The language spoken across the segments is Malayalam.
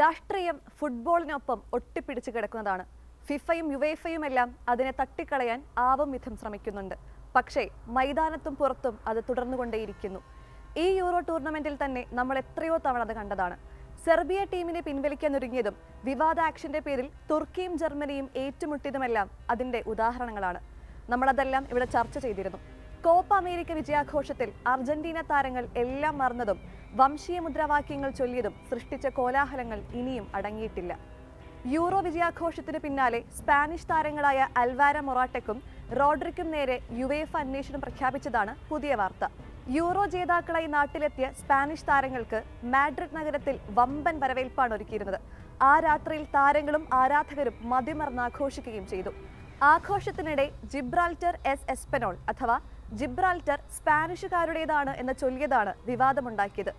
രാഷ്ട്രീയം ഫുട്ബോളിനൊപ്പം ഒട്ടിപ്പിടിച്ചു കിടക്കുന്നതാണ്. ഫിഫയും യുവേഫയും എല്ലാം അതിനെ തട്ടിക്കളയാൻ ആവും വിധം ശ്രമിക്കുന്നുണ്ട്. പക്ഷേ മൈതാനത്തും പുറത്തും അത് തുടർന്നുകൊണ്ടേയിരിക്കുന്നു. ഈ യൂറോ ടൂർണമെന്റിൽ തന്നെ നമ്മൾ എത്രയോ തവണ അത് കണ്ടതാണ്. സെർബിയ ടീമിനെ പിൻവലിക്കാൻ ഒരുങ്ങിയതും വിവാദ ആക്ഷന്റെ പേരിൽ തുർക്കിയും ജർമ്മനിയും ഏറ്റുമുട്ടിയതുമെല്ലാം അതിന്റെ ഉദാഹരണങ്ങളാണ്. നമ്മളതെല്ലാം ഇവിടെ ചർച്ച ചെയ്തിരുന്നു. കോപ്പ അമേരിക്ക വിജയാഘോഷത്തിൽ അർജന്റീന താരങ്ങൾ എല്ലാം മറന്നതും വംശീയ മുദ്രാവാക്യങ്ങൾ ചൊല്ലിയതും സൃഷ്ടിച്ച കോലാഹലങ്ങൾ ഇനിയും അടങ്ങിയിട്ടില്ല. യൂറോ വിജയാഘോഷത്തിന് പിന്നാലെ സ്പാനിഷ് താരങ്ങളായ അൽവാര മൊറാട്ടയ്ക്കും റോഡ്രിക്കും നേരെ യുവേഫ അന്വേഷണം പ്രഖ്യാപിച്ചതാണ് പുതിയ വാർത്ത. യൂറോ ജേതാക്കളായി നാട്ടിലെത്തിയ സ്പാനിഷ് താരങ്ങൾക്ക് മാഡ്രിഡ് നഗരത്തിൽ വമ്പൻ വരവേൽപ്പാണ് ഒരുക്കിയിരുന്നത്. ആ രാത്രിയിൽ താരങ്ങളും ആരാധകരും മതിമറന്നാഘോഷിക്കുകയും ചെയ്തു. ആഘോഷത്തിനിടെ ജിബ്രാൾട്ടർ എസ് എസ്പെനോൾ അഥവാ ജിബ്രാൾട്ടർ സ്പാനിഷുകാരുടേതാണ് എന്ന ചൊല്ലിയതാണ് വിവാദമുണ്ടാക്കിയത്.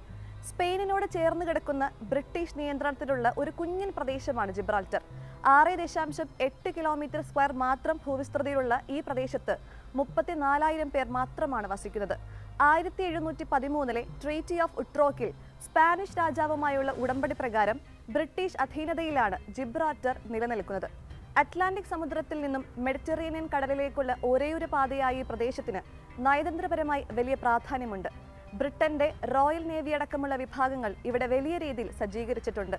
സ്പെയിനിനോട് ചേർന്ന് കിടക്കുന്ന ബ്രിട്ടീഷ് നിയന്ത്രണത്തിലുള്ള ഒരു കുഞ്ഞൻ പ്രദേശമാണ് ജിബ്രാൾട്ടർ ആറ് ദശാംശം എട്ട് കിലോമീറ്റർ സ്ക്വയർ മാത്രം ഭൂവിസ്തൃതിയിലുള്ള ഈ പ്രദേശത്ത് മുപ്പത്തിനാലായിരം പേർ മാത്രമാണ് വസിക്കുന്നത്. ആയിരത്തി എഴുന്നൂറ്റി പതിമൂന്നിലെ ട്രീറ്റി ഓഫ് ഉട്രോക്കിൽ സ്പാനിഷ് രാജാവുമായുള്ള ഉടമ്പടി പ്രകാരം ബ്രിട്ടീഷ് അധീനതയിലാണ് ജിബ്രാൾട്ടർ നിലനിൽക്കുന്നത്. അറ്റ്ലാന്റിക് സമുദ്രത്തിൽ നിന്നും മെഡിറ്ററേനിയൻ കടലിലേക്കുള്ള ഒരേയൊരു പാതയായ ഈ പ്രദേശത്തിന് നയതന്ത്രപരമായി വലിയ പ്രാധാന്യമുണ്ട്. ബ്രിട്ടന്റെ റോയൽ നേവി അടക്കമുള്ള വിഭാഗങ്ങൾ ഇവിടെ വലിയ രീതിയിൽ സജ്ജീകരിച്ചിട്ടുണ്ട്.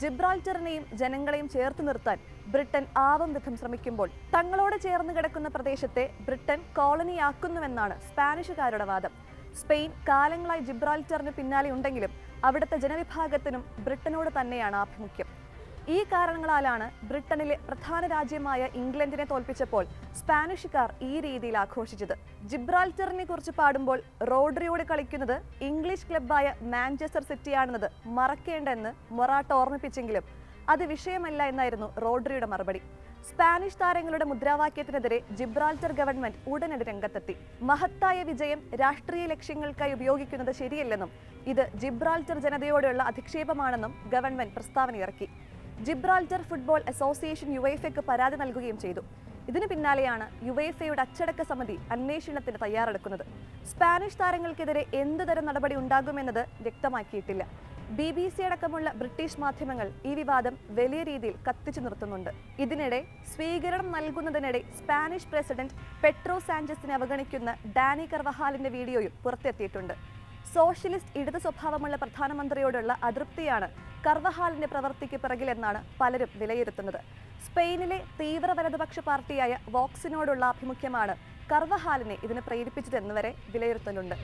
ജിബ്രാൾട്ടറിനെയും ജനങ്ങളെയും ചേർത്ത് നിർത്താൻ ബ്രിട്ടൻ ആവം വിധം ശ്രമിക്കുമ്പോൾ തങ്ങളോട് ചേർന്ന് കിടക്കുന്ന പ്രദേശത്തെ ബ്രിട്ടൻ കോളനിയാക്കുന്നുവെന്നാണ് സ്പാനിഷുകാരുടെ വാദം. സ്പെയിൻ കാലങ്ങളായി ജിബ്രാൾട്ടറിന് പിന്നാലെ ഉണ്ടെങ്കിലും അവിടുത്തെ ജനവിഭാഗത്തിനും ബ്രിട്ടനോട് തന്നെയാണ് ആഭിമുഖ്യം. ഈ കാരണങ്ങളാലാണ് ബ്രിട്ടനിലെ പ്രധാന രാജ്യമായ ഇംഗ്ലണ്ടിനെ തോൽപ്പിച്ചപ്പോൾ സ്പാനിഷുകാർ ഈ രീതിയിൽ ആഘോഷിച്ചത്. ജിബ്രാൾട്ടറിനെ കുറിച്ച് പാടുമ്പോൾ റോഡ്രിയോട് കളിക്കുന്നത് ഇംഗ്ലീഷ് ക്ലബ്ബായ മാഞ്ചസ്റ്റർ സിറ്റിയാണെന്നത് മറക്കേണ്ടെന്ന് മൊറാട്ട ഓർമ്മിപ്പിച്ചെങ്കിലും അത് വിഷയമല്ല എന്നായിരുന്നു റോഡ്രിയുടെ മറുപടി. സ്പാനിഷ് താരങ്ങളുടെ മുദ്രാവാക്യത്തിനെതിരെ ജിബ്രാൾട്ടർ ഗവൺമെന്റ് ഉടനടി രംഗത്തെത്തി. മഹത്തായ വിജയം രാഷ്ട്രീയ ലക്ഷ്യങ്ങൾക്കായി ഉപയോഗിക്കുന്നത് ശരിയല്ലെന്നും ഇത് ജിബ്രാൾട്ടർ ജനതയോടുള്ള അധിക്ഷേപമാണെന്നും ഗവൺമെന്റ് പ്രസ്താവനയിറക്കി. ജിബ്രാൾട്ടർ ഫുട്ബോൾ അസോസിയേഷൻ യുവേഫയ്ക്ക് പരാതി നൽകുകയും ചെയ്തു. ഇതിനു പിന്നാലെയാണ് യുവേഫയുടെ അച്ചടക്ക സമിതി അന്വേഷണത്തിന് തയ്യാറെടുക്കുന്നത്. സ്പാനിഷ് താരങ്ങൾക്കെതിരെ എന്ത് തരം നടപടി ഉണ്ടാകുമെന്നത് വ്യക്തമാക്കിയിട്ടില്ല. ബി ബി സി അടക്കമുള്ള ബ്രിട്ടീഷ് മാധ്യമങ്ങൾ ഈ വിവാദം വലിയ രീതിയിൽ കത്തിച്ചു നിർത്തുന്നുണ്ട്. ഇതിനിടെ സ്വീകരണം നൽകുന്നതിനിടെ സ്പാനിഷ് പ്രസിഡന്റ് പെട്രോ സാഞ്ചസിനെ അവഗണിക്കുന്ന ഡാനി കർവഹാലിന്റെ വീഡിയോയും പുറത്തെത്തിയിട്ടുണ്ട്. സോഷ്യലിസ്റ്റ് ഇടത് സ്വഭാവമുള്ള പ്രധാനമന്ത്രിയോടുള്ള അതൃപ്തിയാണ് കർവഹാലിന്റെ പ്രവൃത്തിക്ക് പിറകിലെന്നാണ് പലരും വിലയിരുത്തുന്നത്. സ്പെയിനിലെ തീവ്ര വലതുപക്ഷ പാർട്ടിയായ വോക്സിനോടുള്ള ആഭിമുഖ്യമാണ് കർവഹാലിനെ ഇതിന് പ്രേരിപ്പിച്ചതെന്ന് വരെ വിലയിരുത്തലുണ്ട്.